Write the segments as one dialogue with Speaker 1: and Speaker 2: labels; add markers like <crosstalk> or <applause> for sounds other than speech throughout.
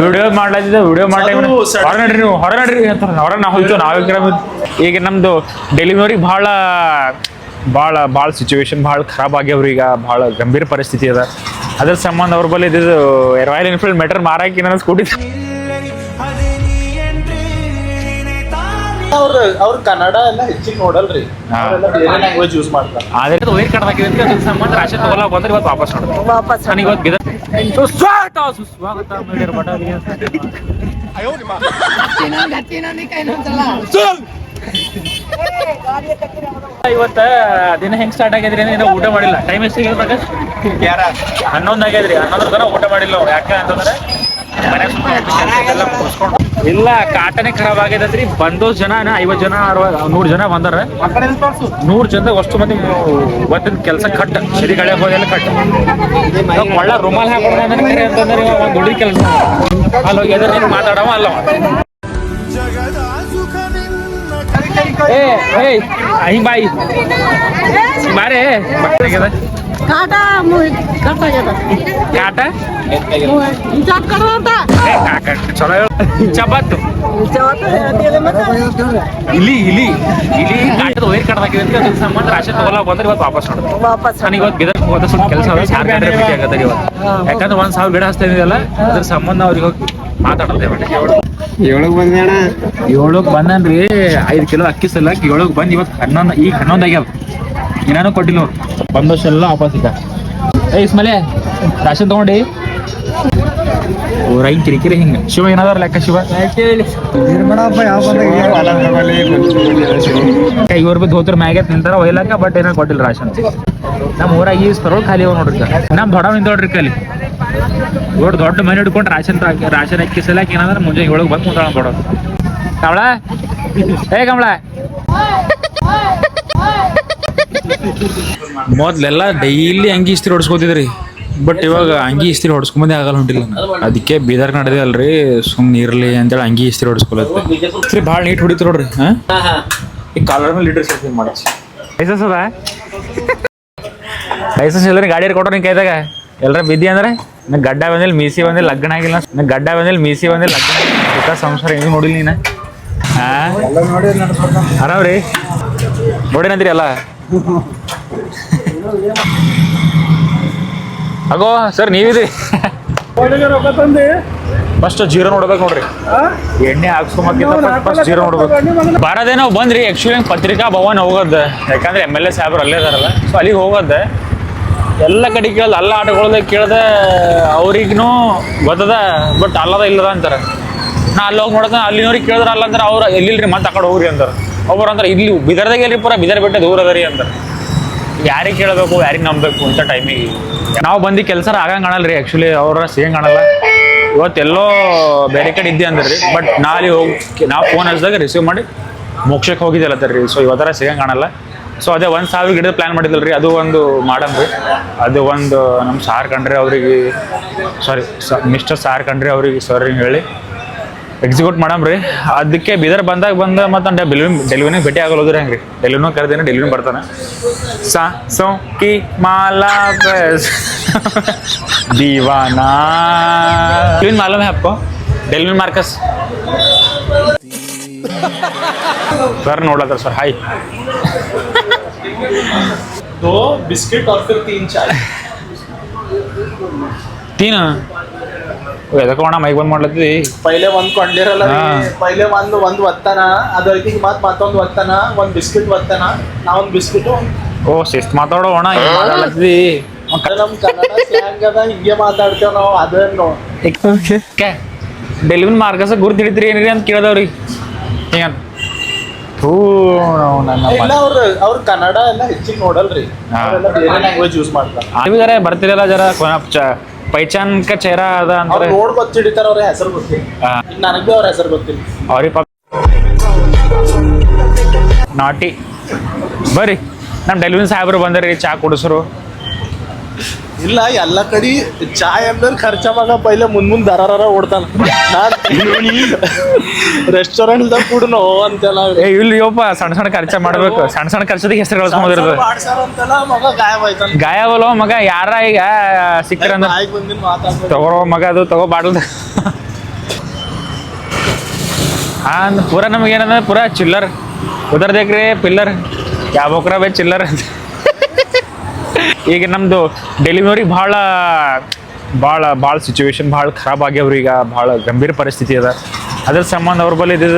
Speaker 1: Video ಮಾಡ್ಲಾತಿದ್ದೆ video
Speaker 2: ಮಾಡ್ತೀವಿ
Speaker 1: ಹೊರ ನಡ್ರಿ ನೀವು ಹೊರ ನಡ್ರಿ ಅಂತ ಹೊರ ನಾವು ಹೋಯ್ತು ನಾವು ಈಗ ನಮ್ದು ಡೆಲಿವರಿ ಭಾಳ ಭಾಳ ಭಾಳ ಸಿಚುವೇಶನ್ ಭಾಳ ಖರಾಬ್ ಆಗ್ಯಾವ್ರಿ ಈಗ ಭಾಳ ಗಂಭೀರ ಪರಿಸ್ಥಿತಿ ಅದ. ಅದ್ರ ಸಂಬಂಧ ಅವ್ರ ಬಲ್ಲಿ ಇದ್ದು ರಾಯಲ್ ಎನ್ಫೀಲ್ಡ್ ಮೆಟರ್ ಮಾರಾಕಿ ನನ್ನ ಸ್ಕೂಟಿ
Speaker 2: ಅವ್ರ ಅವ್ರ ಕನ್ನಡ ಎಲ್ಲ ಹೆಚ್ಚಿಗೆ ನೋಡಲ್ರಿ.
Speaker 1: ಹಾ.
Speaker 2: ಅವರೆಲ್ಲ ಬೇರೆ ಲ್ಯಾಂಗ್ವೇಜ್ ಯೂಸ್ ಮಾಡ್ತಾರೆ.
Speaker 1: ಆದ್ರೆ ವೈರ್ ಕಟ್ ಹಾಕಿದ್ರೆ ಅದಕ್ಕೆ ಸಂಬಂಧ ರಾಶಿ ತಗೊಳಕ್ ಬಂದ್ರೆ ಇವತ್ತು ವಾಪಸ್ ನೋಡ್ತಾರೆ
Speaker 3: ವಾಪಸ್
Speaker 1: ನನಗೆ ಇವತ್ತು ಬಿದ ಸುಸ್ವಾಗತ ಸುಸ್ವಾಗತ ಮಾಡಿರ್ ಬಟಾಲಿಗೆ ಇವತ್ತ ದಿನ ಹೆಂಗ್ ಸ್ಟಾರ್ಟ್ ಆಗ್ಯದ್ರಿ ಏನೋ ಊಟ ಮಾಡಿಲ್ಲ. ಟೈಮ್ ಎಷ್ಟು ಆಗ್ಯದ ಪ್ರಕಾಶ್? ಹನ್ನೊಂದು ಆಗ್ಯದ್ರಿ ಹನ್ನೊಂದ್ರ ತನಕ ಊಟ ಮಾಡಿಲ್ಲ ಅವ್ರು. ಯಾಕೆ ಅಂತಂದ್ರೆ ಇಲ್ಲ, ಕಾಟನೆ ಖರಾಬ್ ಆಗ್ಯದ್ರಿ ಬಂದೋ ಜನ ಐವತ್ತು ಜನ ನೂರು ಜನ ಬಂದಾರ. ನೂರ್ ಜನದಾಗ ಅಷ್ಟು ಮಂದಿ ಇವತ್ತಿನ ಕೆಲಸ ಕಟ್ ಸರಿ ಕಳೆ ಹೋದೆಲ್ಲ ಕಟ್ ಒಳ್ಳೆ ರುಮಾಲ್ ಹಾಕೊಂಡು ಅಂತಂದ್ರೆ ಒಂದು ದುಡಿ ಕೆಲಸ ಅಲ್ಲಿ ಮಾತಾಡವ ಅಲ್ಲ. ಏ, ಏಯ್, ಹಿಂಗ್ ಬಾಯಿ. ಬಾರೇ.
Speaker 3: ಕಾಟ ಕಟ್ಟಾಗ್ಯದ
Speaker 1: ಕಾಟ?
Speaker 3: ಚಾಟ್ ಕಡ ಅಂತ?
Speaker 1: ಏ ಕಾಕ ಚಲೋ ಹೇಳು. ಚಪಾತು.
Speaker 3: ಮತ್ತೆ?
Speaker 1: ಇಲಿ ಇಲಿ. ಇಲಿ ಕಾಟದ ವೈರ್ ಕಡ್ದ ಹಾಕಿದ್ರೆ ಅದಕ್ಕೆ ಸಂಬಂಧ ರಾಶಿ ತಗೊಳಕ್ ಬಂದ್ರೆ ಇವತ್ತು ವಾಪಸ್ ನನಗೆ ಇವತ್ತು ಬಿದರ್ ಹೋದ ಸ್ವಲ್ಪ ಕೆಲಸ ಯಾಕಂದ್ರೆ ಒಂದ್ ಸಾವಿರ ಗಿಡ ಹಚ್ತಾ ಇದೆಯಲ್ಲ ಅದ್ರ ಸಂಬಂಧ ಅವ್ರಿಗೆ ಹೋಗಿ ಮಾತಾಡತ್ತೆ
Speaker 4: ಏಳಕ್ ಬಂದೆ ಅಣ್ಣ.
Speaker 1: ಏಳಕ್ ಬಂದನ್ರಿ ಐದು ಕಿಲೋ ಅಕ್ಕಿ ಸಲಕ್ ಏಳಕ್ ಬಂದ್ ಇವತ್ತು ಹನ್ನೊಂದು ಈಗ ಹನ್ನೊಂದು ಆಗ್ಯಾವ ಏನಾನು ಕೊಟ್ಟಿಲ್ಲ. ಅವ್ರು ಬಂದಷ್ಟೆಲ್ಲ ವಾಪಸ್ ಇದ್ದ ಏ, ಇಸ್ಮಲೆ ರಾಶನ್ ತಗೊಂಡಿ. ಊರ ಹಿಂಗೆ ಕಿರಿಕಿರಿ ಹಿಂಗೆ. ಶಿವ ಏನಾದ್ರ ಲೆಕ್ಕ, ಶಿವ? ಇವ್ರ ಬಿ ಹೋದ್ರೆ ಮ್ಯಾಗೆ ನಿಂತಾರ ಒಯ್ಲಾಕ ಬಟ್ ಏನೋ ಕೊಟ್ಟಿಲ್ಲ ರಾಶನ್ ನಮ್ಮ ಊರಾಗ ಈ ಸ್ಥರ ಖಾಲಿ ಅವ ನೋಡ್ರಿ ನಮ್ಮ ದೊಡ್ಡ ನಿಂತೋಡ್ರಿ ಕಲಿ ದೊಡ್ಡ ದೊಡ್ಡ ಮನೆ ಹಿಡ್ಕೊಂಡು ರಾಶನ್ ರಾಶನ್ ಅಕ್ಕಿ ಸಲಕ್ ಏನಂದ್ರೆ ಮುಂಜಾನೆ ಏಳಗ್ ಬಂದು ಕುಂತಾಳ ದೊಡ್ಡ ಕಮಳ ಏ ಕಮಳ ಮೊದ್ಲೆಲ್ಲ ಡೈಲಿ ಅಂಗಿ ಇಸ್ತ್ರಿ ಹೊಡ್ಸ್ಕೊತಿದ್ರಿ. ಬಟ್ ಇವಾಗ ಅಂಗಿ ಇಸ್ತ್ರಿ ಹೊಡ್ಸ್ಕೊಂಬಂದೇ ಆಗಲ್ಲ ಹೊಂಟಿಲ್ಲ ಅದಕ್ಕೆ ಬೀದರ್ ನಡೆದೇ ಅಲ್ರಿ ಸುಮ್ಮನೆ ಇರ್ಲಿ ಅಂತೇಳಿ ಅಂಗಿ ಇಸ್ತ್ರಿ ಹೊಡ್ಸ್ಕೊಳತ್ತೆ. ಇಸ್ತ್ರಿ ಭಾಳ ನೀಟ್ ಹೊಡಿತು ನೋಡ್ರಿ. ಹಾ? ಈ ಕಾಲರ್ ಮೇಲೆ ಲೀಟರ್ ಮಾಡಿಸಿ ಲೈಸೆನ್ಸ್ ಅದ? ಲೈಸೆನ್ಸ್ ಇಲ್ಲರಿ ಗಾಡಿ ಕೊಟ್ಟರು ನಿನ್ ಕೈದಾಗ? ಎಲ್ಲರ ಬಿದ್ದಿ ಅಂದ್ರೆ? ನಂಗೆ ಗಡ್ಡ ಬಂದಿಲ್ಲ ಮೀಸಿ ಬಂದಿಲ್ಲ ಲಗ್ನ ಆಗಿಲ್ಲ. ನಂಗೆ ಗಡ್ಡ ಬಂದಿಲ್ಲ ಮೀಸಿ ಬಂದಿಲ್ಲ ಲಗ್ನ ಆಗಿಲ್ಲ. ಸಂಸಾರ ಹೆಂಗೆ ನೋಡಿಲ್ಲ ನೀನು? ಹಾ? ಆರಾಮ್ ರೀ ನೋಡೇನಂದ್ರಿ ಅಲ್ಲ ಅಗೋ ಸರ್ ನೀವಿದ್ರಿ ಫಸ್ಟ್ ಜೀರೋ ನೋಡ್ಬೇಕು ನೋಡ್ರಿ. ಎಣ್ಣೆ ಹಾಕ್ಸ್ಕೊಂಬಕ್ಕಿಂತ ಫಸ್ಟ್ ಜೀರೋ ನೋಡ್ಬೇಕು. ಬಾರದೇ ನಾವು ಬಂದ್ರಿ ಆ್ಯಕ್ಚುಲಿ ಪತ್ರಿಕಾ ಭವನ್ ಹೋಗೋದು. ಯಾಕಂದ್ರೆ ಎಂ ಎಲ್ ಎ ಸಾಹೇಬ್ರು ಅಲ್ಲೇ ಇದಾರಲ್ಲ ಸೊ ಅಲ್ಲಿಗೆ ಹೋಗೋದು. ಎಲ್ಲ ಕಡೆ ಕೇಳ್ದೆ ಎಲ್ಲ ಆಟಗಳದ ಕೇಳ್ದೆ ಅವ್ರಿಗೂ ಗೊತ್ತದ ಬಟ್ ಅಲ್ಲದ ಇಲ್ಲದ ಅಂತಾರೆ. ನಾ ಅಲ್ಲಿ ಹೋಗಿ ನೋಡ್ತಾನೆ ಅಲ್ಲಿನವ್ರಿಗೆ ಕೇಳಿದ್ರೆ ಅಲ್ಲ ಅಂದ್ರೆ ಅವ್ರು ಎಲ್ಲಿಲ್ರಿ ಮತ್ತೆ ಆ ಕಡೆ ಹೋಗ್ರಿ ಅಂತಾರೆ. ಒಬ್ಬರು ಅಂದ್ರೆ ಇಲ್ಲಿ ಬಿದರ್ದಾಗ ಎಲ್ಲಿ ಪೂರ? ಬಿದರ್ ಬೆಟ್ಟ ದೂರ ಅದ ರೀ ಅಂತಾರೆ. ಯಾರಿಗೆ ಕೇಳಬೇಕು, ಯಾರಿಗೆ ನಂಬಬೇಕು ಅಂತ ಟೈಮಿಗೆ ನಾವು ಬಂದು ಕೆಲಸ ಆಗಂಗೆ ಕಾಣಲ್ಲ ರೀ ಆ್ಯಕ್ಚುಲಿ ಅವ್ರ ಸೇಮ್ ಕಾಣಲ್ಲ. ಇವತ್ತೆಲ್ಲೋ ಬೇರೆ ಕಡೆ ಇದ್ದೆ ಅಂದ್ರೆ ಬಟ್ ನಾಳೆ ಹೋಗಿ ನಾವು ಫೋನ್ ಹಚ್ಚಿದಾಗ ರಿಸೀವ್ ಮಾಡಿ ಮೋಕ್ಷಕ್ಕೆ ಹೋಗಿದ್ದಲ್ಲ ರೀ ಸೊ ಇವತ್ತರ ಸಿಗಂಗೆ ಕಾಣಲ್ಲ. ಸೊ ಅದೇ ಒಂದು ಸಾವಿರ ಗಿಡದ ಪ್ಲ್ಯಾನ್ ಮಾಡಿದ್ದಲ್ಲ ರೀ ಅದು ಒಂದು ಮಾಡಮ್ರಿ ಅದು ಒಂದು ನಮ್ಮ ಸಾರ್ ಕಂಡ್ರೆ ಅವ್ರಿಗೆ ಸಾರಿ ಮಿಸ್ಟರ್ ಸಾರ್ ಕಂಡ್ರೆ ಅವ್ರಿಗೆ ಸರ್ ಹೇಳಿ. ಎಕ್ಸಿಕ್ಯೂಟ್ ಮಾಡಮ್ರಿ ಅದಕ್ಕೆ ಬೀದರ್ ಬಂದಾಗ ಬಂದ ಮತ್ತೆ ಡೆಲಿವರಿ ಡೆಲಿವರಿ ಭೇಟಿ ಆಗಲ್ಲ ಹೋದ್ರೆ ಹೆಂಗ್ರಿ ಡೆಲಿವರಿನೂ ಕರೆದೇನೆ ಡೆಲಿವರಿ ಬರ್ತಾನೆ ಸಾ ಸೋ ಕಿ ಮಾಲಾ ಬಸ್ दीवाना क्लीन मालूम है आपको डेलविन मार्कस सर ನೋಡ್ಲತ್ತಾರ ಸರ್ ಹಾಯ್
Speaker 2: दो बिस्किट और फिर तीन चाय
Speaker 1: ತೀನ ಎದಕ್ಕೆ ಅಣ್ಣ ಮೈಕ್ ಬಂದ್ ಮಾಡ್ಲತ್ತಿ?
Speaker 2: ಪೈಲೆ ಒಂದ್ ಕೊಂಡಿರಲ್ಲ ರೀ.
Speaker 1: ಹಾ.
Speaker 2: ಪೈಲೆ ಒಂದ್ ಒಂದ್ ಒತ್ತನ ಅದೈತಿ ಮತ್ ಮತ್ತೊಂದ್ ಒತ್ತನ ಒಂದ್ ಬಿಸ್ಕಿಟ್ ಒತ್ತನ ನಾ ಒಂದ್ ಬಿಸ್ಕಿಟ್.
Speaker 1: ಓ ಶಿಸ್ತ್ ಮಾತಾಡೋ ಅಣ್ಣ ಏನ್ ಮಾತಾಡ್ಲತ್ತಿ.
Speaker 2: ನಮ್ ಕನ್ನಡ ಸ್ಲ್ಯಾಂಗ್ ಅದ ಹಿಂಗೆ ಮಾತಾಡ್ತೇವ್ ನಾವು ಅದನ್ನು
Speaker 1: ಕೆ ಡೆಲಿವರಿ ಮಾರ್ಗಸ ಗುರ್ತು ಏನ್ರಿ ಅಂತ ಕೇಳ್ದವ್ರಿ. ಹಿಂಗಂತ ಥೂ ನಾವು ನನ್ನ
Speaker 2: ಇಲ್ಲ ಅವ್ರ ಅವ್ರ ಕನ್ನಡ ಎಲ್ಲ ಹೆಚ್ಚಿಗೆ ನೋಡಲ್ರಿ.
Speaker 1: ಹಾ.
Speaker 2: ಅವರೆಲ್ಲ ಬೇರೆ ಲ್ಯಾಂಗ್ವೇಜ್ ಯೂಸ್ ಮಾಡ್ತಾರೆ.
Speaker 1: ನೀವು ಜರ ಬರ್ತಿರಲ್ಲ ಜರ ಕೊನ- ಚ- ಪೈಚಾನ್ ಚೇರಾ ಅದ ಅಂದ್ರೆ
Speaker 2: ನೋಡ್ ಗೊತ್ತ ಹಿಡಿತಾರ ಅವ್ರ ಹೆಸರು ಗೊತ್ತಿಲ್ಲ.
Speaker 1: ಹಾ.
Speaker 2: ನನಗ್ ಅವ್ರ ಹೆಸರು ಗೊತ್ತಿಲ್ಲ.
Speaker 1: ಅವ್ರಿಗೆ ಪಾಪ ನಾಟಿ. ಬರ್ರಿ. ನಮ್ಮ ಡೆಲಿವರಿ ಸಾಹೇಬ್ರು ಬಂದ್ರಿ ಚಾ ಕುಡಿಸ್ರು.
Speaker 2: ಇಲ್ಲ ಎಲ್ಲ ಕಡೆ ಚಾಯ್ ಅಂದ್ರೆ ಖರ್ಚ ಮಗ ಪೈಲೆ ಮುಂದ್ ಮುಂದ್ ದರಾರ ಓಡ್ತಾನ. ರೆಸ್ಟೋರೆಂಟ್ ಕೂಡನು ಅಂತೆಲ್ಲ.
Speaker 1: ಏ ಇಲ್ಲಿ ಒಬ್ಬ ಸಣ್ಣ ಸಣ್ಣ ಖರ್ಚ ಮಾಡ್ಬೇಕು. ಸಣ್ಣ ಸಣ್ಣ ಖರ್ಚದಿಗೆ ಹೆಸರು ಗಾಯ
Speaker 2: ಮಾಡ್ಸಾರ ಅಂತೆಲ್ಲ ಮಗ ಗಾಯಬ ಆಯ್ತಾನ.
Speaker 1: ಗಾಯವಲ್ಲ ಮಗ ಯಾರ ಈಗ ಸಿಕ್ಕರ
Speaker 2: ಬಂದಿನ ಮಾತಾಡ್ತಾರೆ
Speaker 1: ತಗೋ ಮಗ ಅದು ತಗೋ ಬಾಡ್ಲ್ದ ಪೂರಾ ಅಂದ್ ಪೂರ ನಮ್ಗೆ ಏನಂದ್ರೆ ಪೂರ ಚಿಲ್ಲರ್. ಉದರ್ದೇಕ್ರಿ ಪಿಲ್ಲರ್. ಯಾವ ಬೇ ಚಿಲ್ಲರ್ ಅಂತ. ಈಗ ನಮ್ದು ಡೆಲಿವರಿ ಭಾಳ ಭಾಳ ಭಾಳ ಸಿಚುವೇಶನ್ ಭಾಳ ಖರಾಬ್ ಆಗ್ಯಾವ್ರಿ ಈಗ ಭಾಳ ಗಂಭೀರ ಪರಿಸ್ಥಿತಿ ಅದ. ಅದ್ರ ಸಂಬಂಧ ಅವ್ರ ಬಳಿ ಇದು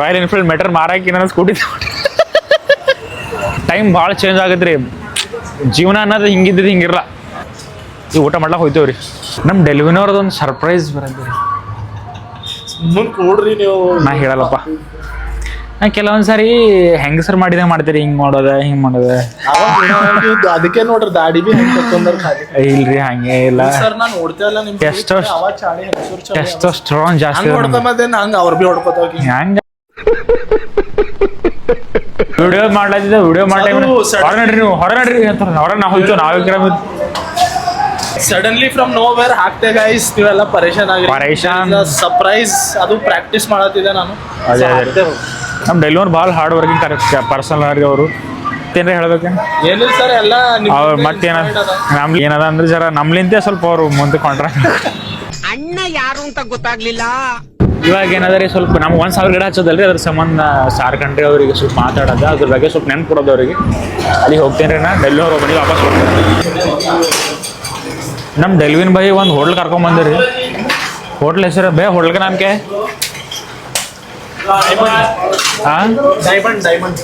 Speaker 1: ರಾಯಲ್ ಎನ್ಫೀಲ್ಡ್ ಮೆಟರ್ ಮಾರಾಕಿ ನನ್ನ ಸ್ಕೂಟಿ ಟೈಮ್ ಭಾಳ ಚೇಂಜ್ ಆಗತ್ರಿ. ಜೀವನ ಅನ್ನೋದು ಹಿಂಗಿದ್ದು ಹಿಂಗಿರಲ್ಲ ಈ ಊಟ ಮಾಡ್ಲಾಕ ಹೋಯ್ತೇವ್ರಿ ನಮ್ಮ ಡೆಲಿವರಿನವ್ರದ್ದು ಒಂದು ಸರ್ಪ್ರೈಸ್ ಬರುತ್ತೆ
Speaker 2: ಮುಂದ್ ನೀವು.
Speaker 1: ನಾ ಹೇಳಲ್ಲಪ್ಪ. ನಾ ಸರಿ ಸಾರಿ ಹೆಂಗಸರು ಮಾಡಿದಂಗೆ ಮಾಡ್ತೀರಿ ಹಿಂಗ್ ಮಾಡೋದ ಹಿಂಗ್ ಮಾಡೋದ.
Speaker 2: ಅದಕ್ಕೆ ನೋಡ್ರಿ ದಾಡಿ ಬಿ
Speaker 1: ಇಲ್ರಿ ಹಂಗೆ ಇಲ್ಲ.
Speaker 2: ಸರ್ ನಾನು ನೋಡ್ತೇವಲ್ಲ ನಿಮ್
Speaker 1: ಎಷ್ಟೋ- ಎಷ್ಟೋ ಸ್ಟ್ರಾಂಗ್ ಜಾಸ್ತಿ
Speaker 2: ಹಂಗ ಅವ್ರ ಬಿ ಹೊಡ್ಕೋತಾವ ಹೋಗಿ.
Speaker 1: ಹೆಂಗ. ವಿಡಿಯೋ ಮಾಡ್ಲಾತಿದ್ದ ವಿಡಿಯೋ ಮಾಡಿ ಹೊರ ನಡ್ರಿ ನೀವು ಹೊರ ನಡ್ರಿ ಅಂತಾರೆ ಹೊರ ನಾವು ಹೋಯ್ತು ನಾವೇ ಕಿರಾಮ
Speaker 2: ಸಡನ್ಲಿ ಫ್ರಮ್ ನೋ ವೇರ್ ಹಾಕ್ತೆ ಗೈಸ್ ನೀವೆಲ್ಲ ಪರೇಶಾನ್ ಆಗಿ
Speaker 1: ಪರೇಶಾನ್.
Speaker 2: ಸರ್ಪ್ರೈಸ್ ಅದು ಪ್ರಾಕ್ಟೀಸ್ ಮಾಡತ್ತಿದೆ ನಾನು.
Speaker 1: ಅದೇ, ಅದೇ. ನಮ್ಮ ಡೆಲಿವರ್ ಭಾಳ ಹಾರ್ಡ್ ವರ್ಕಿಂಗ್ ಕರೆಕ್ಟ್ ಪರ್ಸನಲ್ ಆಗಿ ಅವರು. ಮತ್ತೇನ್ರಿ ಹೇಳ್ಬೇಕು? ಅವ್ರು ಮತ್ತೇನ? ನಮ್ಗೆ ಏನದ ಅಂದ್ರೆ ಜರ ನಮ್ಲಿಂತೆ ಸ್ವಲ್ಪ ಅವರು ಮುಂದೆ ಕಾಂಟ್ರಾಕ್ಟ್
Speaker 5: ಅಣ್ಣ ಯಾರು ಅಂತ ಗೊತ್ತಾಗ್ಲಿಲ್ಲ.
Speaker 1: ಇವಾಗ ಏನದ ರೀ ಸ್ವಲ್ಪ ನಮ್ಗೆ ಒಂದು ಸಾವಿರ ಗಿಡ ಹಚ್ಚೋದಲ್ರಿ ಅದ್ರ ಸಂಬಂಧ ಸಾರ್ ಕಂಡ್ರಿ ಅವರಿಗೆ ಸ್ವಲ್ಪ ಮಾತಾಡೋದು ಅದ್ರ ಬಗ್ಗೆ ಸ್ವಲ್ಪ ನೆನ್ಪು ಕೊಡೋದು ಅವರಿಗೆ. ಅಲ್ಲಿ ಹೋಗ್ತೇನೆ ರೀ ನಾ ಡೆಲ್ಲಿ ಅವ್ರ ಮನೆಗೆ ವಾಪಸ್ ಹೋಗ್ತೇನೆ ನಮ್ಮ ಡೆಲ್ವಿನ್ ಬಾಯಿ ಒಂದು ಹೋಟ್ಲ್ ಕರ್ಕೊಂಬಂದಿರಿ ಹೋಟ್ಲ್ ಹೆಸರು ಬೇ ಹೋಟ್ಲ್ಗೆ ನಮ್ಗೆ ಹಾಂ
Speaker 2: ಡೈಮಂಡ್ ಡೈಮಂಡ್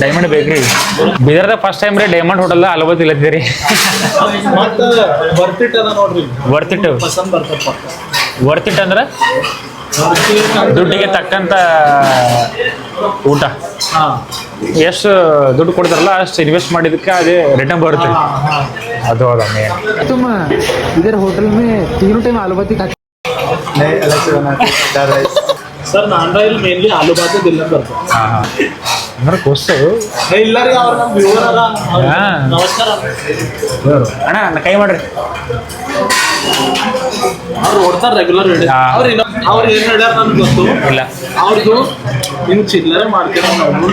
Speaker 1: ಡೈಮಂಡ್ ಬೇಕ್ರಿ ಬೀದರ್ದಾಗ ಫಸ್ಟ್ ಟೈಮ್ ರೀ ಡೈಮಂಡ್ ಹೋಟೆಲ್ ಅಲ್ಲಿ ಇಲ್ಲತ್ತಿರಿ
Speaker 2: ಬರ್ತಿಟ್ ಅದ
Speaker 1: ಅಂದ್ರೆ? ದುಡ್ಡಿಗೆ ತಕ್ಕಂತ ಊಟ. ಎಷ್ಟು ದುಡ್ಡು ಕೊಡ್ತಾರಲ್ಲ ಅಷ್ಟು ಇನ್ವೆಸ್ಟ್ ಮಾಡಿದಕ್ಕೆ ಅದೇ ರಿಟರ್ನ್ ಬರುತ್ತೆ. ಅದು ಅದ ಮೇನ್
Speaker 4: ತುಂಬ ಇದರ ಹೋಟೆಲ್ ಮೇ ತೀರು ಟೈಮ್ ಅಲವತ್ತಿಗೆ
Speaker 2: ಸರ್ ನಾನ್ ರೈಲ್ ಮೇನ್ಲಿ ಆಲೂ ಬಾತು ದಿಲ್ಲ ಬರ್ತದೆ
Speaker 1: ಹಾಂ ಹಾಂ. ಅಂದ್ರೆ ಕೊಸ್ಸು
Speaker 2: ಇಲ್ಲ ಅವ್ರ ನಮ್ ವ್ಯೂವರ್ ಅವ್ರ್-
Speaker 1: ಹಾ.
Speaker 2: ನಮಸ್ಕಾರ.
Speaker 1: ಅಣ್ಣ ಕೈ ಮಾಡ್ರಿ.
Speaker 2: ಅವ್ರು ಓಡ್ತಾರ ರೆಗ್ಯುಲರ್
Speaker 1: ಹಾ.
Speaker 2: ಅವ್ರ ಅವ್ರು ಏನ್ ಹೇಳ್ಯಾರ ನನ್ಗೆ ಗೊತ್ತು.
Speaker 1: ಇಲ್ಲ.
Speaker 2: ಅವ್ರದ್ದು ಹಿಂಗ್ ಚಿಲ್ಲರೆ ಮಾಡ್ತೀರ ನಾವು?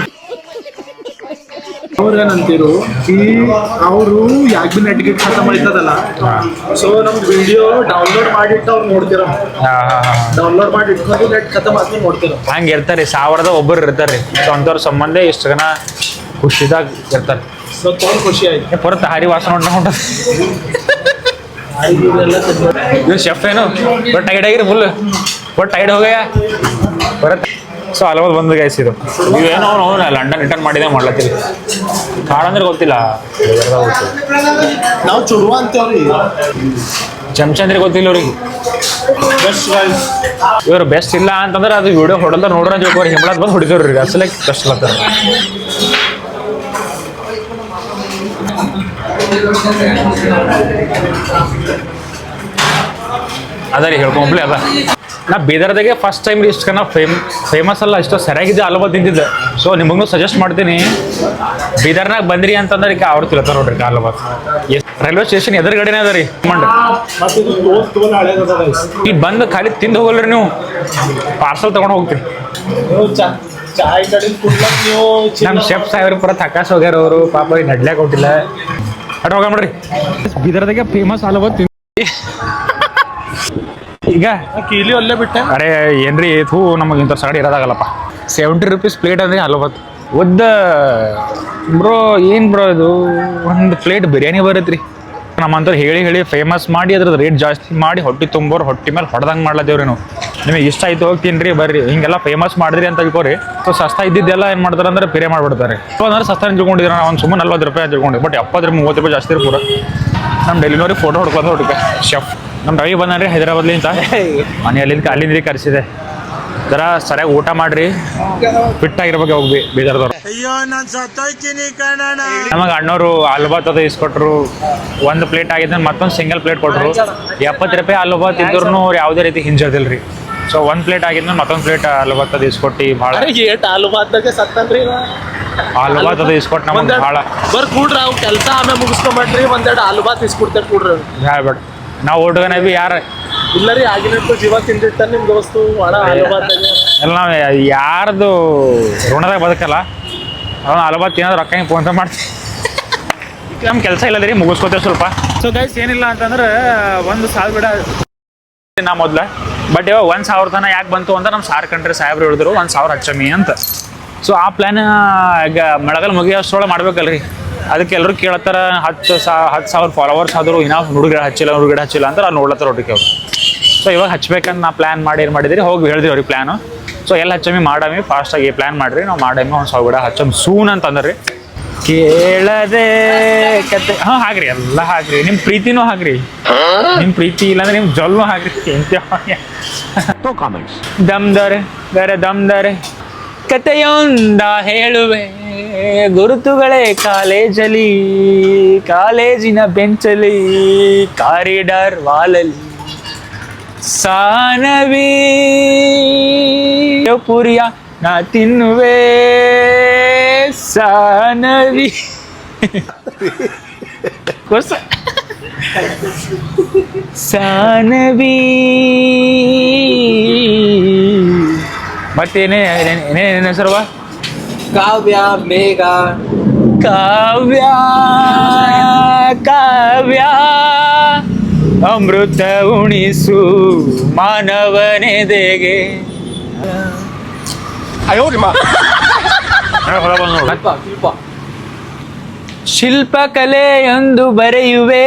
Speaker 2: ಅವ್ರ ಏನಂತೀರು? ಈ ಅವರು ಯಾಕೆ ಬಿ ನೆಟ್ ಗಿಟ್ ಖಾತ ಮಾಡಿದ್ದಲ್ಲ ಸೊ ನಮ್ ವಿಡಿಯೋ ಡೌನ್ಲೋಡ್ ಮಾಡಿಟ್ಟು ಅವ್ರು ನೋಡ್ತೀರ. ಡೌನ್ಲೋಡ್ ಮಾಡಿ ಇಟ್ಕೊಂಡು ನೆಟ್ ಖಾತ ಮಾಡ್ತೀವಿ ನೋಡ್ತೀರ.
Speaker 1: ಹಂಗೆ ಇರ್ತಾರೆ ಸಾವಿರದ ಒಬ್ಬರು ಇರ್ತಾರೆ. ಸ್ವಂತವ್ರ ಸಂಬಂಧ ಎಷ್ಟು ಜನ ಖುಷಿದಾಗ ಇರ್ತಾರೆ.
Speaker 2: ಸೊ ತೊಗೊಂಡ್ ಖುಷಿ ಆಯ್ತು.
Speaker 1: ಏ, ಹರಿ ವಾಸನೆ ಹೊಂಟ ಹೊಂಟ ಇದು ಶೆಫ್ ಏನು? ಬಟ್ ಟೈಡ್ ಆಗಿರಿ ಫುಲ್ ಬಟ್ ಟೈಡ್ ಹೋಗಯ್ಯ ಬರತ್ತೆ ಸೊ ಅಲವತ್ತು ಬಂದ ಗೈಸ್ ಇದು. ನೀವೇನೋ ಅವನು ಲಂಡನ್ ರಿಟರ್ನ್ ಮಾಡಿದೆ ಮಾಡ್ಲತ್ತೀರಿ. ಕಾರ್ ಅಂದ್ರೆ ಗೊತ್ತಿಲ್ಲ.
Speaker 2: ನಾವು ಚುರುವ ಅಂತೇವ್ರಿ.
Speaker 1: ಚಮಚಂದ್ರಿ ಗೊತ್ತಿಲ್ಲ ಅವ್ರಿಗೆ.
Speaker 2: ಬೆಸ್ಟ್ ಗೈಸ್
Speaker 1: ಇವ್ರು ಬೆಸ್ಟ್ ಇಲ್ಲ ಅಂತಂದ್ರೆ ಅದು ವಿಡಿಯೋ ಹೊಡೆದ ನೋಡ್ರ ಜೋಕೋರಿ ಹಿಂಬಳದ್ ಬಂದು ಹೊಡಿದವ್ರಿ ಈಗ ಅಸಲೇ ಕಷ್ಟ ಆಗ್ತಾರೆ ಅದ ರೀ ಹೇಳ್ಕೊಂಬ್ಲಿ ಅದ. ನಾ ಬೀದರ್ದಾಗೆ ಫಸ್ಟ್ ಟೈಮ್ ಇಷ್ಟು ಕನ್ನ ಫೇಮ್ ಫೇಮಸ್ ಅಲ್ಲ ಇಷ್ಟು ಸರಿಯಾಗಿದೆ ಅಲ್ವ ತಿಂತಿದ್ದೆ ಸೊ ನಿಮಗೂ ಸಜೆಸ್ಟ್ ಮಾಡ್ತೀನಿ. ಬೀದರ್ನಾಗ ಬಂದ್ರಿ ಅಂತಂದ್ರೆ ಈಗ ಅವ್ರು ತಿಳ್ತಾರ ನೋಡ್ರಿ ರೈಲ್ವೆ ಸ್ಟೇಷನ್ ಎದುರುಗಡೆನೇ ಅದ ರೀ ಇಲ್ಲಿ ಬಂದು ಖಾಲಿ ತಿಂದು ಹೋಗಲ್ರಿ ನೀವು. ಪಾರ್ಸಲ್ ತಗೊಂಡು ಹೋಗ್ತೀರಿ. ನಮ್ಮ ಶೆಫ್ ಸಾಹೇಬ್ರ ಪುರ ತಕಾಸ್ ಹೋಗ್ಯಾರ ಅವರು. ಪಾಪ ಈಗ ನಡ್ಲ್ಯಾಕ ಕೊಟ್ಟಿಲ್ಲ ಅಟ್ ಹೋಗ ಮಾಡ್ರಿ ಬೀದರ್ದಾಗೆ ಫೇಮಸ್ ಹಲವು ಈಗ?
Speaker 2: ಕೀಲಿ ಅಲ್ಲೇ ಬಿಟ್ಟೆ.
Speaker 1: ಅರೆ ಏನ್ರಿ ಥೂ ನಮಗೆ ಇಂಥ ಸಗಡಿ ಇರೋದಾಗಲ್ಲಪ್ಪ. ಸೆವೆಂಟಿ ರುಪೀಸ್ ಪ್ಲೇಟ್ ಅಂದ್ರೆ ಅಲ್ವತ್ತು ಉದ್ದ ಬ್ರೋ ಏನು ಬ್ರೋ ಇದು? ಒಂದು ಪ್ಲೇಟ್ ಬಿರಿಯಾನಿ ಬರುತ್ತೆ ರೀ ನಮ್ಮಂತವ್ರು ಹೇಳಿ ಹೇಳಿ ಫೇಮಸ್ ಮಾಡಿ ಅದ್ರದ್ದು ರೇಟ್ ಜಾಸ್ತಿ ಮಾಡಿ ಹೊಟ್ಟೆ ತುಂಬೋರು ಹೊಟ್ಟೆ ಮೇಲೆ ಹೊಡೆದಂಗೆ ಮಾಡ್ಲತ್ತೇವ್ರಿ ನೀವು. ನಿಮಗೆ ಇಷ್ಟ ಆಯ್ತು ಹೋಗಿ ತಿನ್ರಿ ಬರ್ರಿ. ಹಿಂಗೆಲ್ಲ ಫೇಮಸ್ ಮಾಡಿದ್ರಿ ಅಂತ ಅಲ್ಕೋರಿ ಸೊ ಸಸ್ತಾ ಇದ್ದಿದ್ದೆಲ್ಲ ಏನು ಮಾಡ್ತಾರೆ ಅಂದ್ರೆ ಪಿರೇ ಮಾಡ್ಬಿಡ್ತಾರೆ. ಸೊ ಅಂದ್ರೆ ಸಸ್ತಾ ತಿಳ್ಕೊಂಡಿದ್ರೆ ನಾವು ಒಂದು ಸುಮ್ಮನೆ ನಲ್ವತ್ತು ರೂಪಾಯಿ ತಿಳ್ಕೊಂಡು ಬಟ್ ಎಪ್ಪತ್ತು ರೂಪಾಯಿ ಮೂವತ್ತು ರೂಪಾಯಿ ಜಾಸ್ತಿ ಇರ್ಬೋದು ಪೂರ. ನಮ್ಮ ಡೆಲಿವರಿ ಫೋಟೋ ಹೊಡ್ಕೊಂಡು ಹೊಡ್ಕೆ ಶೆಫ್ ನಮ್ಮ ರವಿ ಬಂದ್ರಿ ಹೈದರಾಬಾದ್ಲಿಂದ. ಮನೆ ಅಲ್ಲಿಂದ ಅಲ್ಲಿಂದ ಕರೆಸಿದೆ. ಜರ ಸರಿಯಾಗಿ ಊಟ ಮಾಡ್ರಿ. ಫಿಟ್ ಆಗಿರ್ಬೇಕು ಹೋಗ್ಬಿ ಬೀದರ್ದವ್ರು. ನಮಗೆ ಅಣ್ಣವರು ಆಲೂಬಾತ್ ಅದು ಇಸ್ಕೊಟ್ರು. ಒಂದು ಪ್ಲೇಟ್ ಆಗಿದ್ದ ಮತ್ತೊಂದು ಸಿಂಗಲ್ ಪ್ಲೇಟ್ ಕೊಟ್ರು. ಎಪ್ಪತ್ತು ರೂಪಾಯಿ ಆಲೂಬಾತ್ ಇದ್ರು ಅವ್ರು ಯಾವುದೇ ರೀತಿ ಹಿಂಜದಿಲ್ಲ ರೀ ಸೊ ಒಂದ್ ಪ್ಲೇಟ್ ಆಗಿದ್ಮೇಲೆ ಮತ್ತೊಂದ್ ಪ್ಲೇಟ್ ಅಲ್ಬತ್ತದ ಇಸ್ಕೊಟ್ಟು ಭಾಳ
Speaker 2: ಅರೆ ಏಟ್ ಸತ್ತನ್ರಿ ಇವ.
Speaker 1: ಅದು ಇಸ್ಕೊಟ್ಟು ನಮಗೆ
Speaker 2: ಬಹಳ
Speaker 1: ಭಾಳ.
Speaker 2: ಬರ್ ಕೂಡ್ರಿ ಅವ್ ಕೆಲಸ ಆಮೇಲೆ ಮುಗಿಸ್ಕೊಂಬಟ್ರಿ ಒಂದೆರಡು ಆಲು ಬಾತ್ ಇಸ್ಕೊಡ್ತೇವೆ ಕೂಡ್ರಿ.
Speaker 1: ಹೇಳ್ಬೇಡ ನಾವು ಹುಡುಗನ ಬಿ ಯಾರ
Speaker 2: ಇಲ್ಲ ರೀ ಆಗಿನಷ್ಟು ಜೀವ ತಿಂದಿರ್ತಾನೆ ನಿಮ್ ದೋಸ್ತು
Speaker 1: ಎಲ್ಲ ನಾವು ಯಾರ್ದು ಋಣದಾಗ ಬದುಕಲ್ಲ ಅವ್ನು ಅಲ್ಬತ್ತು ಏನಾದ್ರು ರೊಕ್ಕ ಹಿಂಗೆ ಫೋನ್ ಪೇ ಮಾಡ್ತೀವಿ ನಮ್ಮ ಕೆಲಸ ಇಲ್ಲ ರೀ ಮುಗಿಸ್ಕೋತೇವೆ ಸ್ವಲ್ಪ. ಸೊ ಗೈಸ್ ಏನಿಲ್ಲ ಅಂತಂದ್ರೆ ಒಂದು ಸಾವಿರ ಬಿಡ. ನಾ ಮೊದ್ಲ ಬಟ್ ಇವಾಗ ಒಂದು ಸಾವಿರ ತನ ಯಾಕೆ ಬಂತು ಅಂತ ನಮ್ಮ ಸಾರ್ ಕಂಡ್ರೆ ಸಾಹೇಬ್ರು ಹೇಳಿದ್ರು ಒಂದು ಸಾವಿರ ಹಚ್ಚಮಿ ಅಂತ. ಸೊ ಆ ಪ್ಲಾನ್ ಈಗ ಮಳೆಗಾಲ ಮುಗಿಯೋಷ್ಟ್ರೊಳಗೆ ಮಾಡ್ಬೇಕಲ್ರಿ. ಅದಕ್ಕೆ ಎಲ್ಲರೂ ಕೇಳತ್ತಾರ ಹತ್ತು ಸಾ ಹತ್ತು ಸಾವಿರ ಫಾಲೋವರ್ಸ್ ಆದರೂ ಇನ್ನೂ ಹುಡುಗರ ಹಚ್ಚಿಲ್ಲ ಹುಡುಗರ ಹಚ್ಚಿಲ್ಲ ಅಂತ ಅವ್ರು ನೋಡ್ಲತ್ತಾರ ಒಟ್ಟಿಗೆ ಅವ್ರು. ಸೊ ಇವಾಗ ಹಚ್ಬೇಕಂತ ನಾ ಪ್ಲ್ಯಾನ್ ಮಾಡಿ ಏನು ಮಾಡಿದಿರಿ? ಹೋಗಿ ಹೇಳಿದ್ರಿ ಅವ್ರಿಗೆ ಪ್ಲ್ಯಾನು ಸೊ ಎಲ್ಲ ಹಚ್ಚಮಿ ಮಾಡಮಿ ಫಾಸ್ಟಾಗಿ ಪ್ಲ್ಯಾನ್ ಮಾಡಿರಿ. ನಾವು ಮಾಡಮಿ ಒಂದು ಸಾವಿರ ಗಿಡ ಹಚ್ಚಮ್ ಸೂನ್ ಅಂತಂದ್ರಿ. ಕೇಳದೆ ಕತೆ ಹಾಂ ಹಾಕ್ರಿ ಎಲ್ಲ ಹಾಕ್ರಿ ನಿಮ್ಮ ಪ್ರೀತಿನೂ ಹಾಕ್ರಿ ನಿಮ್ಮ ಪ್ರೀತಿ ಇಲ್ಲಾಂದ್ರೆ ನಿಮ್ಮ ಜಲ್ಲು ಹಾಕ್ರಿ ಎಂತ ದಮ್ದಾರೆ ಬೇರೆ ದಮ್ದಾರೆ ಕತೆಯೊಂದ ಹೇಳುವೆ. ಗುರುತುಗಳೇ ಕಾಲೇಜಲ್ಲಿ ಕಾಲೇಜಿನ ಬೆಂಚಲಿ ಕಾರಿಡಾರ್ ವಾಲಲ್ಲಿ. ಸಾನವಿ ಪುರಿಯ ನಾ ತಿನ್ನುವೆ. ಸಾನವಿ. ಕೊರ್ಸ ಸಾನವಿ ಮತ್ತೇನೇ ಏನೇನು ಹೆಸರುವ
Speaker 4: ಕಾವ್ಯ ಮೇಘ.
Speaker 1: ಕಾವ್ಯ ಕಾವ್ಯ. ಅಮೃತ ಉಣಿಸು ಮಾನವನೆದೆಗೆ
Speaker 4: ಶಿಲ್ಪ <laughs> ಶಿಲ್ಪ
Speaker 1: ಶಿಲ್ಪಕಲೆಯೊಂದು ಬರೆಯುವೆ.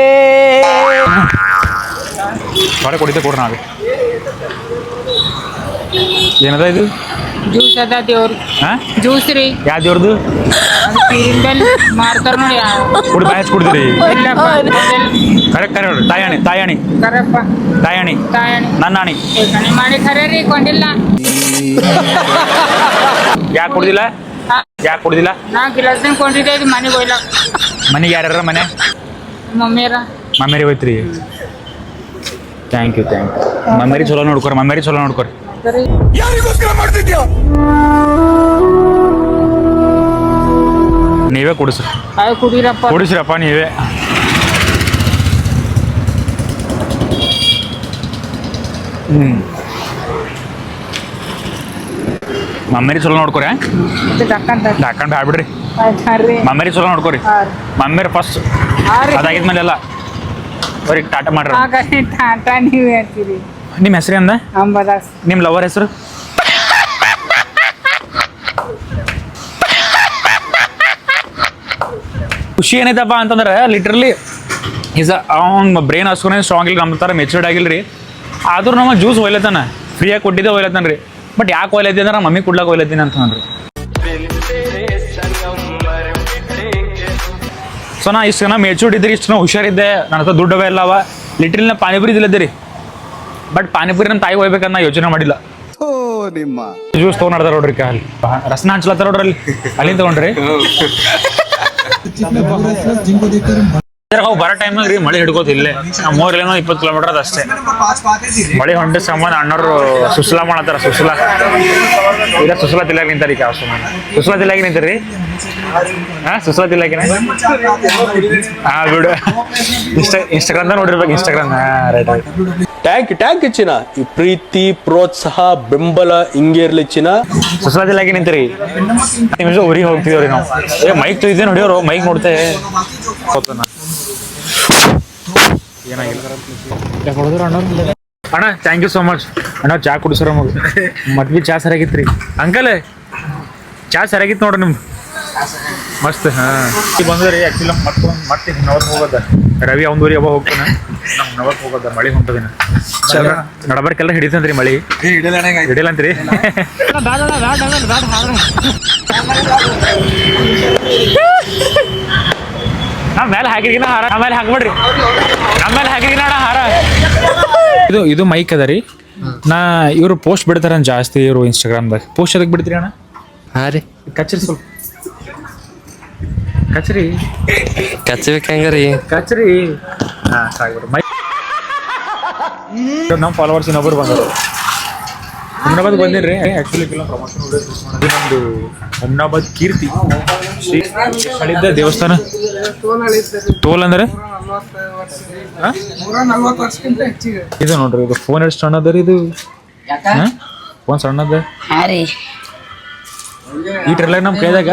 Speaker 1: ಹೊರ ಕೂಡ ನಾವು ಏನದ ಇದು?
Speaker 6: ಜ್ಯೂಸ್ ಅದ ದೇವ್ರ.
Speaker 1: ಹಾ?
Speaker 6: ಜ್ಯೂಸ್ ರೀ.
Speaker 1: ಯಾವ
Speaker 6: ದೇವ್ರದು? ನೋಡಿ
Speaker 1: ಕುಡಿ ಕುಡ್ದಿರಿ. ಕರೆಕ್ಟ್ ಕರೆ ನೋಡ್ರಿ. ತಾಯಾಣಿ ತಾಯಾಣಿ.
Speaker 6: ಕರಪ್ಪ.
Speaker 1: ತಾಯಾಣಿ.
Speaker 6: ತಾಯಣಿ.
Speaker 1: ನನ್ನ ಆಣಿ
Speaker 6: ಕಣಿ ಮಾಡಿ ಖರೆ ರೀ ಕೊಂಡಿಲ್ಲ.
Speaker 1: ಯಾಕೆ ಕುಡ್ದಿಲ್ಲ?
Speaker 6: ಹಾ.
Speaker 1: ಯಾಕೆ ಕುಡ್ದಿಲ್ಲ?
Speaker 6: ನಾ ಗಿಲಾಸ್ನ ಕೊಂಡಿದ್ದೆ ಇದು ಮನೆಗೆ ಹೋಯ್ಲಕ್
Speaker 1: ಮನೆಗೆ ಯಾರ್ಯಾರ ಮನೆ?
Speaker 6: ಮಮ್ಮಿಯರ.
Speaker 1: ಹೋಯ್ತ್ರಿ. ಥ್ಯಾಂಕ್ ಯು ಥ್ಯಾಂಕ್ ಯು ಮಮ್ಮೇರಿ ಚಲೋ ನೋಡ್ಕೊರಿ ಮಮ್ಮಿ ಚಲೋ ನೋಡ್ಕೊರಿ. ನೀವೇ ಕುಡಿಸ್ರಿ
Speaker 6: ಕುಡಿರಪ್ಪ ಕುಡೀರಪ್ಪ.
Speaker 1: ಕುಡಿಸ್ರಪ್ಪ ನೀವೇ. ಹ್ಞೂ ಮಮ್ಮೇರಿ ಚಲೋ ನೋಡ್ಕೊರಿ
Speaker 6: ಇದು ಡಕ್ಕಂತ
Speaker 1: ಮಮ್ಮರಿ ಬ್ಯಾಡ್ಬಿಡ್ರಿ.
Speaker 6: ಆಯ್ತಾರ್ರಿ
Speaker 1: ಮಮ್ಮೇರಿ ಚಲೋ ನೋಡ್ಕೊರಿ.
Speaker 6: ಮಮ್ಮರಿ
Speaker 1: ಮಮ್ಮೇರಿ ಫಸ್ಟ್
Speaker 6: ಹಾಂ ರೀ
Speaker 1: ಅದಾಗಿದ್ಮೇಲೆ ಎಲ್ಲ. ಅವ್ರಿಗೆ ಟಾಟಾ ಮಾಡ್ರಿ.
Speaker 6: ಟಾಟಾ ನೀವೇ ಹೇಳ್ತೀರಿ
Speaker 1: ನಿಮ್ಮ ಹೆಸರು ಅಂದ?
Speaker 6: ಅಂಬದಾಸ್.
Speaker 1: ನಿಮ್ಮ ಲವರ್ ಹೆಸರು? ಖುಷಿ ಏನೈತಪ್ಪ ಅಂತಂದ್ರೆ ಲಿಟ್ರಲಿ ಈಸ್ ಅವ್ನ ಬ್ರೈನ್ ಹಸ್ಕೊನೇ ಸ್ಟ್ರಾಂಗ್ ಇಲ್ಲ ನಮ್ಮ ಥರ ಮೆಚೂರ್ಡ್ ಆಗಿಲ್ಲ ರೀ ಆದ್ರೂ ನಮ್ಮ ಜ್ಯೂಸ್ ಒಯ್ಲತ್ತಾನ ಫ್ರೀಯಾಗಿ ಕೊಟ್ಟಿದ್ದೆ ಒಯ್ಲತ್ತಾನ ರೀ ಬಟ್ ಯಾಕೆ ಒಯ್ಲತ್ತೀನಿ ಅಂದ್ರೆ ಮಮ್ಮಿ ಕೊಡ್ಲಾಕ ಒಯ್ಲತ್ತೀನಿ ಅಂತಂದ್ರಿ ಸೊ ನಾ ಇಷ್ಟು ಜನ ಮೆಚೂರ್ಡ್ ಇದ್ರಿ ಇಷ್ಟು ನಾ ಹುಷಾರಿದ್ದೆ ನನ್ನ ಹತ್ರ ದುಡ್ಡವೇ ಇಲ್ಲವ. ಲಿಟ್ರಲಿ ನಾ ಪಾನಿಪುರಿ ಇದ್ದಿಲ್ಲದ್ದೆ ರೀ. ಬಟ್ ಪಾನಿಪುರಿ ನಮ್ಮ ತಾಯಿ ಹೋಗ್ಬೇಕಂತ ನಾ ಯೋಚನೆ ಮಾಡಿಲ್ಲ. ಜ್ಯೂಸ್ ತೊಗೊಂಡ್ರ ನೋಡ್ರಿ ಅಲ್ಲಿ. ರಸನ ಹಂಚ್ಲತ್ತಾರ ನೋಡ್ರಿ ಅಲ್ಲಿ. ಅಲ್ಲಿಂದ ತಗೊಂಡ್ರಿ. ಅವು ಬರೋ ಟೈಮ್ನಾಗ ರೀ ಮಳೆ ಹಿಡ್ಕೋತ ಇಲ್ಲೇ. ನಮ್ಮ ಮೂರಲ್ಲೇನೋ ಇಪ್ಪತ್ತು ಕಿಲೋಮೀಟರ್ ಅದ ಅಷ್ಟೇ. ಮಳೆ ಹೊಂಟ ಸಂಬಂಧ ಅಣ್ಣರು ಸುಸ್ಲಾ ಮಾಡತ್ತಾರ ಸುಸ್ಲಾ. ಈಗ ಸುಸ್ಲಾ ತಿಲ್ಲಾಗಿ ನಿಂತಾರ ಈಗ ಸಂಬಂಧ ಸುಸ್ಲಾ ತಿಲ್ಲಾಗಿ ನಿಂತಾರ್ರಿ? ಹಾ ಸುಸ್ಲಾ ತಿಲ್ಲಾಗಿನ ಹಾ ಬಿಡು. ಇನ್ಸ್ಟ ಇನ್ಸ್ಟಾಗ್ರಾಮ್ದಾಗ ನೋಡಿರ್ಬೇಕು ಇನ್ಸ್ಟಾಗ್ರಾಮ್ ಹಾ ರೈಟ್ ರೈಟ್
Speaker 7: ಟ್ಯಾಂಕ್ ಟ್ಯಾಂಕ್ ಚಿನ್ನ. ಈ ಪ್ರೀತಿ ಪ್ರೋತ್ಸಾಹ ಬೆಂಬಲ ಹಿಂಗೆ ಇರ್ಲಿ ಚಿನ್ನ.
Speaker 1: ಸುಸ್ಲಾದಿಲ್ಲಾಗಿ ನಿಂತಿರಿ? ನಿಮಿಷ ಊರಿಗೆ ಹೋಗ್ತಿದೇವ್ರಿ ನಾವು. ಏ ಮೈಕ್ ತುಯ್ದೇನು ನೋಡಿಯವ್ರು ಮೈಕ್ ನೋಡ್ತೇ. ಹೋಗ್ತಾನ ಏನಾಗಿಲ್ಲ. ಅಣ್ಣ ಥ್ಯಾಂಕ್ ಯು ಸೋ ಮಚ್ ಅಣ್ಣ ಚಾ ಕುಡಿಸ್ರ ಮಗ. ಮದ್ವೆ ಚಾ ಚಾ ಸರಿಯಾಗಿತ್ರಿ. ಅಂಕಲ್ ಚಾ ಸರಿಯಾಗಿತ್ತು ನೋಡ್ರಿ ನಿಮ್ದು. ಮಸ್ತ್ ಹಾ. ಬಂದ್ರಿ ಆಕ್ಚುಲಿ ಮತ್ತೆ ಮತ್ತೆ ನವತ್ ಹೋಗೋದ. ರವಿ ಅವಂದೂರಿ ಅವ ಹೋಗ್ತಾನೆ? ನಮ್ಮ ನವತ್ ಹೋಗೋದ ಮಳೆ ಹೊಂಟದಿನ. ನಡಬರ್ಕೆಲ್ಲ ಹಿಡಿತಂದ್ರಿ ಮಳಿ. ಹಿಡಿಲ್ಲ ಅಂತ್ರಿ ನಾ ಮೇಲೆ ಹಾಕಿದ್ಕಿನ ಮೇಲೆ ಹಾಕ್ಬೇಡ್ರಿ. ನಮ್ಮ ಮೇಲೆ ಹಾಕಿದ್ಕಿನ ಹಾರ ಇದು ಇದು ಮೈಕ್ ಅದ ರೀ ನಾ ಇವರು ಪೋಸ್ಟ್ ಬಿಡ್ತಾರ ಜಾಸ್ತಿ ಇವರು ಇನ್ಸ್ಟಾಗ್ರಾಮ್ದಾಗ ಪೋಸ್ಟ್ ಅದಕ್ಕೆ ಬಿಡ್ತೀರಿ ಅಣ್ಣ
Speaker 8: ಹಾಂ ರೀ
Speaker 1: ಕಚ್ರಿ ಸ್ವಲ್ಪ ಕಚ್ರಿ
Speaker 8: ಕಚ್ಬೇಕು ಹೆಂಗ್ರಿ
Speaker 1: ಕಚ್ರಿ ಹಾಂ ಮೈಕ್ ನಮ್ಮ ಫಾಲೋವರ್ಸ್ ಇನ್ನೊಬ್ಬರು ಬಂದರು ಹುಮ್ನಾಬಾದ್ ಬಂದಿರಿ ಆಕ್ಚುಲಿ ಕೆಲವು ಪ್ರಮೋಷನ್ ಇದು ನಮ್ದು ಹುಮ್ನಾಬಾದ್ ಕೀರ್ತಿ ಶ್ರೀ ಹಳಿದ್ದ ದೇವಸ್ಥಾನ ಟೋಲ್ ಅಂದ್ರೆ? ಇದು ನೋಡ್ರಿ ಇದು ಫೋನ್ ಎಷ್ಟು ಸಣ್ಣದ ರೀ ಇದು? ಫೋನ್ ಸಣ್ಣದ? ಅದ ಈ ಟ್ರೆಲ್ಲ ನಮ್ಮ ಕೈದಾಗ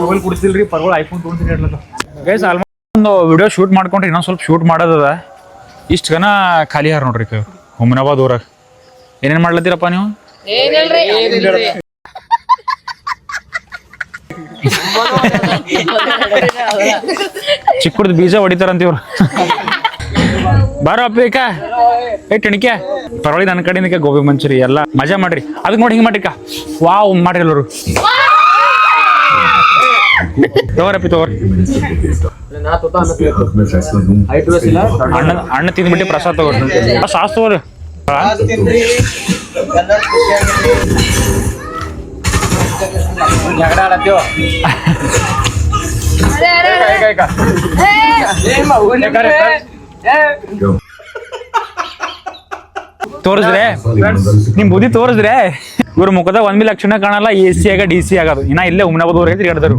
Speaker 1: ಮೊಬೈಲ್ ಕುಡಿಸಿಲ್ರಿ ಪರ್ಗಳು ಐಫೋನ್ ತೊಗೊಂತೀನಿ ಗೈಸ್ ಆಲ್ಮೋಸ್ಟ್ ಒಂದು ವಿಡಿಯೋ ಶೂಟ್ ಮಾಡ್ಕೊಂಡ್ರಿ ಇನ್ನೊಂದು ಸ್ವಲ್ಪ ಶೂಟ್ ಮಾಡೋದದ. ಇಷ್ಟು ಜನ ಖಾಲಿ ಹಾರ ನೋಡ್ರಿ ಹುಮನಾಬಾದ್ ಹುಮ್ನಾಬಾದ್ ಊರಾಗ. ಏನೇನು ಮಾಡ್ಲತ್ತೀರಪ್ಪ ನೀವು? <laughs> ಚಿಕ್ಕುಡ್ದು ಬೀಜ ಹೊಡಿತಾರಂತ ಇವ್ರು ಬಾರೋ ಅಪ್ಪಿಕ. ಏ ಟಿಣಿಕೆ ಪರವಾಗಿ ನನ್ನ ಕಡೆಯಿಂದ ಗೋಬಿ ಮಂಚೂರಿ ಎಲ್ಲ ಮಜಾ ಮಾಡ್ರಿ. ಅದಕ್ಕೆ ನೋಡಿ ಹಿಂಗೆ ಮಾಡ್ರಿಕ ವಾವ್, ಮಾಡ್ರಿ ಎಲ್ಲರು. ತಗೋರಪ್ಪಿ ತಗೋರಿ. ಅಣ್ಣ ಅಣ್ಣ ತಿಂದ್ಬಿಟ್ಟು ಪ್ರಸಾದ್ ತಗೋರಿ. ಸಾಸ್ ತಗೋರಿ? ತೋರಿಸ್ರೆ ನಿಮ್ ಬುದ್ಧಿ ತೋರಿಸ್ರೆ ಇವ್ರ ಮುಖದ ಒಂದ್ ಬಿ ಲಕ್ಷಣ ಕಾಣಲ್ಲ ಎ ಸಿ ಆಗ ಡಿ ಸಿ ಆಗೋದು. ಇನ್ನ ಇಲ್ಲೇ ಉಮ್ನಾಬಾದ್ ಊರಿಗೆ ತಿರ್ಗಾಡ್ದರು